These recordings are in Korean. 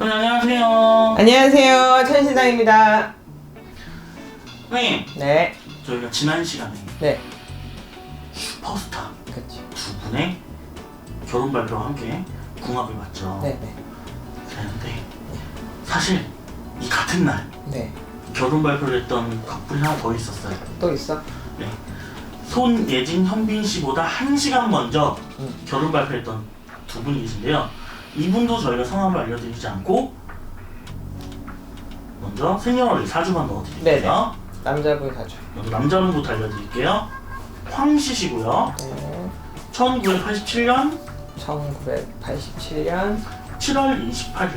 네, 안녕하세요. 안녕하세요. 천신당입니다. 선생님, 네. 저희가 지난 시간에 네. 슈퍼스타 그치. 두 분의 결혼 발표와 함께 궁합을 봤죠. 네, 네. 그랬는데 사실 이 같은 날 네. 결혼 발표를 했던 커플이 하나 더 있었어요. 또 있어? 네. 손예진, 현빈 씨보다 한 시간 먼저 음. 결혼 발표했던 두 분이 계신데요. 이분도 저희가 성함을 알려드리지 않고 먼저 생년월일 사주만 넣어드릴게요. 남자분 사주. 먼저 남자분부터 알려드릴게요. 황씨시고요. 네. 1987년 1987년 7월 28일.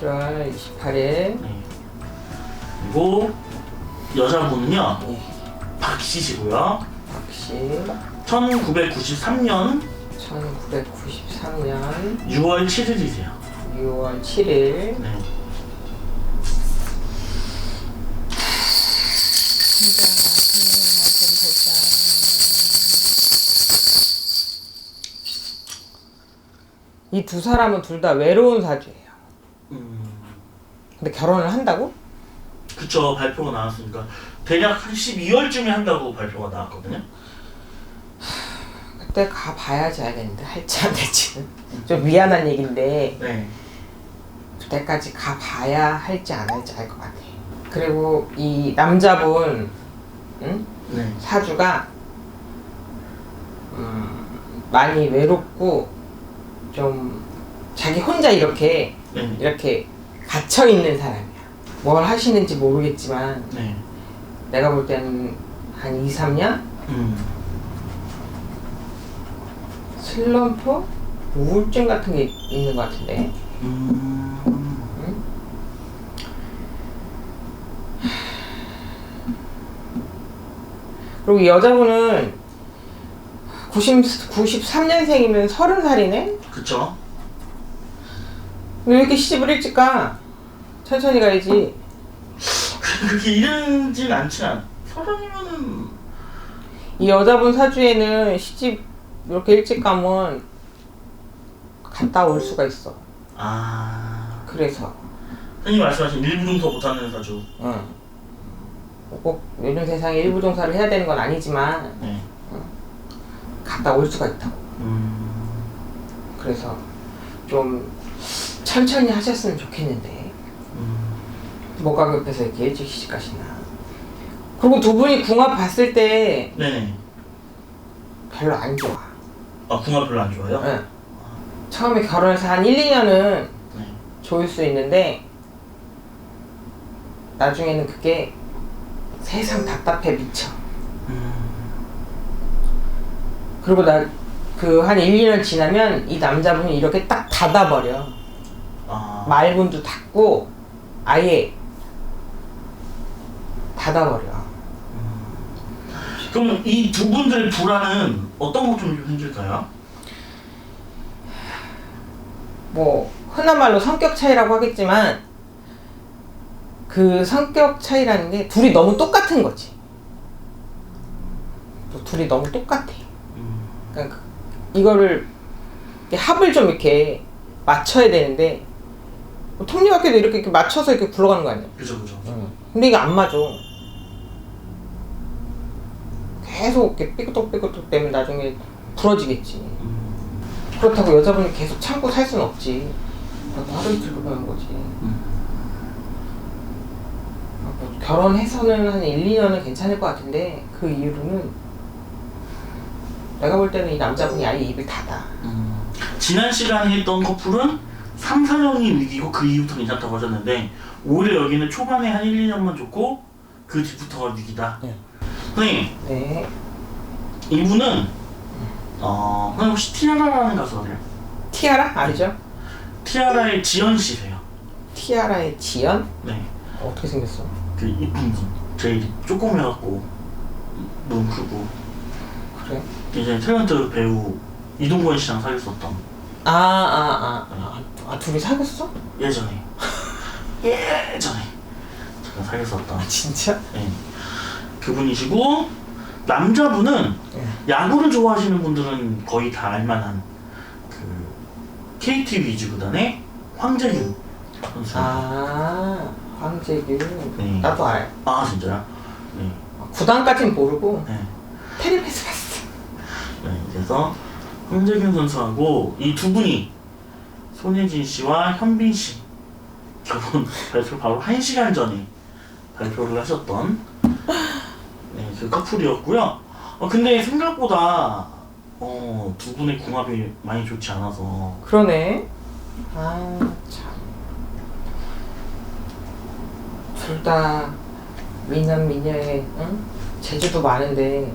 7월 28일. 네. 그리고 여자분은요 예. 박씨시고요. 박씨. 1993년 1993년 6월 7일이세요. 6월 7일. 네. 이 두 사람은 둘 다 외로운 사주예요. 음, 근데 결혼을 한다고? 그쵸 발표가 나왔으니까 대략 한 12월쯤에 한다고 발표가 나왔거든요. 그때 가 봐야지 알겠는데 할지 안 될지는 좀 미안한 얘긴데 네. 그때까지 가 봐야 할지 안 할지 알 것 같아. 그리고 이 남자분 응? 네. 사주가 음, 많이 외롭고 좀 자기 혼자 이렇게 네. 이렇게 갇혀 있는 사람이야. 뭘 하시는지 모르겠지만 네. 내가 볼 때는 한 2, 3년 음. 슬럼프, 우울증 같은 게 있는 것 같은데. 음. 그리고 이 여자분은 90, 93년생이면 30살이네? 그쵸. 왜 이렇게 시집을 일찍 가? 천천히 가야지. 그렇게 이르진 않지 않. 서른이면은 이 여자분 사주에는 시집 이렇게 일찍 가면 갔다 올 수가 있어. 아. 그래서. 선생님 말씀하신 일부동서 못하는 사주. 응. 꼭 요즘 세상에 일부동사를 해야 되는 건 아니지만 네. 갔다 올 수가 있다고. 음. 그래서 좀 천천히 하셨으면 좋겠는데 음. 뭐가 급해서 이렇게 일찍 시집 가시나. 그리고 두 분이 궁합 봤을 때 네네. 별로 안 좋아. 아 궁합 별로 안 좋아요? 응. 처음에 결혼해서 한 1, 2년은 네. 좋을 수 있는데 나중에는 그게 세상 답답해 미쳐. 음. 그리고 나 그 한 1, 2년 지나면 이 남자분이 이렇게 딱 닫아버려. 아. 말문도 닫고 아예 닫아버려. 그럼 이 두 분들의 불안은 어떤 것좀 힘들까요? 뭐 흔한 말로 성격 차이라고 하겠지만 그 성격 차이라는 게 둘이 너무 똑같은 거지. 또 둘이 너무 똑같아. 음. 그러니까 그- 이거를 이렇게 합을 좀 이렇게 맞춰야 되는데 뭐 톱니바퀴도 이렇게, 이렇게 맞춰서 이렇게 굴러가는 거 아니야? 그죠 그죠. 근데 이게 안 맞아. 계속 이렇게 삐그덕삐그덕 되면 나중에 부러지겠지. 음. 그렇다고 여자분이 계속 참고 살 수는 없지. 나도 하루 이틀 그러는 거지. 음. 뭐 결혼해서는 한 1, 2년은 괜찮을 것 같은데 그 이후로는 내가 볼 때는 이 남자분이 아예 입을 닫아. 음. 지난 시간에 했던 커플은 3, 4년이 위기고 그 이후부터 괜찮다고 하셨는데 오히려 여기는 초반에 한 1, 2년만 좋고 그 뒤부터가 위기다. 네. 선생님 네. 이분은 어 선생님 혹시 티아라라는 가수 아세요? 티아라? 알죠? 티아라의 지연 씨세요. 티아라의 지연? 네. 어떻게 생겼어? 그 이쁜 분. 제일 조그매갖고 눈 크고 그래? 이제 탤런트 배우 이동건 씨랑 사귀었었던 아, 아, 아, 아, 아 둘이 사귀었어? 예전에 예전에 제가 사귀었었던 진짜? 네. 그분이시고 남자분은 네. 야구를 좋아하시는 분들은 거의 다 알만한 그 KT 위즈 구단의 황재균 선수. 아 황재균 네. 나도 알아요 아 진짜요? 네. 구단까진 모르고 네. 테레비에서 봤어 네. 그래서 황재균 선수하고 이 두 분이 손예진 씨와 현빈 씨 결혼 발표 바로 한 시간 전에 발표를 하셨던 네, 그 커플이었고요. 어, 근데 생각보다 어, 두 분의 궁합이 많이 좋지 않아서 그러네 아 참 둘 다 미남 미녀의 응? 재주도 많은데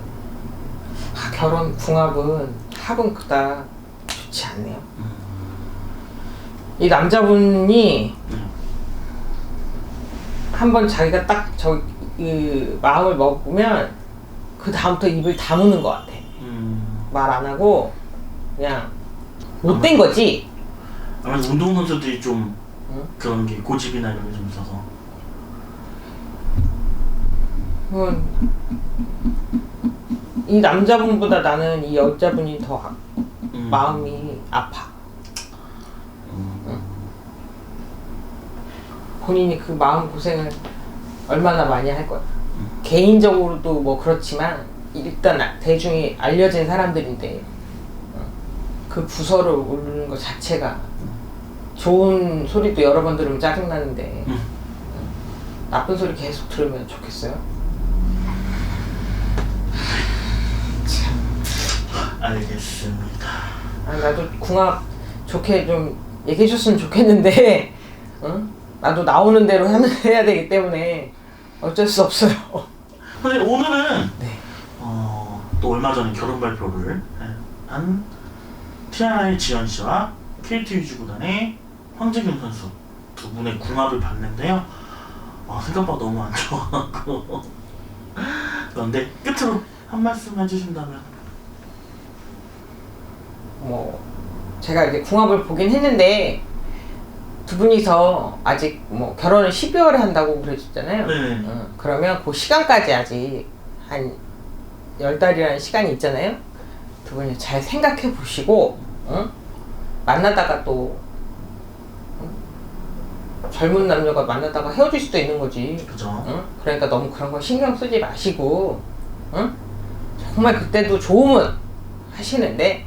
아, 결혼 궁합은 합은 그닥 좋지 않네요 이 남자분이 음. 한번 자기가 딱저그 마음을 먹으면 그 다음부터 입을 다무는 것 같아. 음, 말 안 하고 그냥 못된 거지. 아무래도 운동 선수들이 좀 응? 그런 게 고집이나 이런 게 좀 있어서 그건 이 남자분보다 나는 이 여자분이 더 아- 음, 마음이 아파. 음, 본인이 그 마음 고생을 얼마나 많이 할 거야. 개인적으로도 뭐 그렇지만 일단 아- 대중이 알려진 사람들인데 어, 그 부서를 오르는 것 자체가 좋은 소리도 여러 번 들으면 짜증나는데 음. 나쁜 소리 계속 들으면 좋겠어요? 알겠습니다. 아, 나도 궁합 좋게 좀 얘기해 줬으면 좋겠는데 응? 나도 나오는 대로 하는, 해야 되기 때문에 어쩔 수 없어요. 근데 오늘은 네. 어, 또 얼마 전에 결혼 발표를 한 TRI 지연 씨와 KT 유지구단의 황재균 선수 두 분의 궁합을 봤는데요. 어, 생각보다 너무 안 좋아하고 그런데 끝으로 한 말씀 해주신다면 뭐 제가 이제 궁합을 보긴 했는데 두 분이서 아직 뭐 결혼을 12월에 한다고 그러셨잖아요. 네. 어, 그러면 그 시간까지 아직 한 열 달이라는 시간이 있잖아요. 두 분이 잘 생각해 보시고 응? 만나다가 또 응? 젊은 남녀가 만나다가 헤어질 수도 있는 거지. 그죠? 응? 그러니까 너무 그런 거 신경 쓰지 마시고 응? 정말 그때도 좋으면 하시는데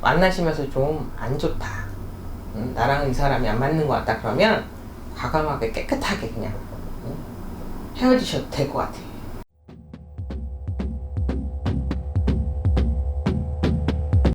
만나시면서 좀 안 좋다 응? 나랑 이 사람이 안 맞는 것 같다 그러면 과감하게 깨끗하게 그냥 응? 헤어지셔도 될 것 같아요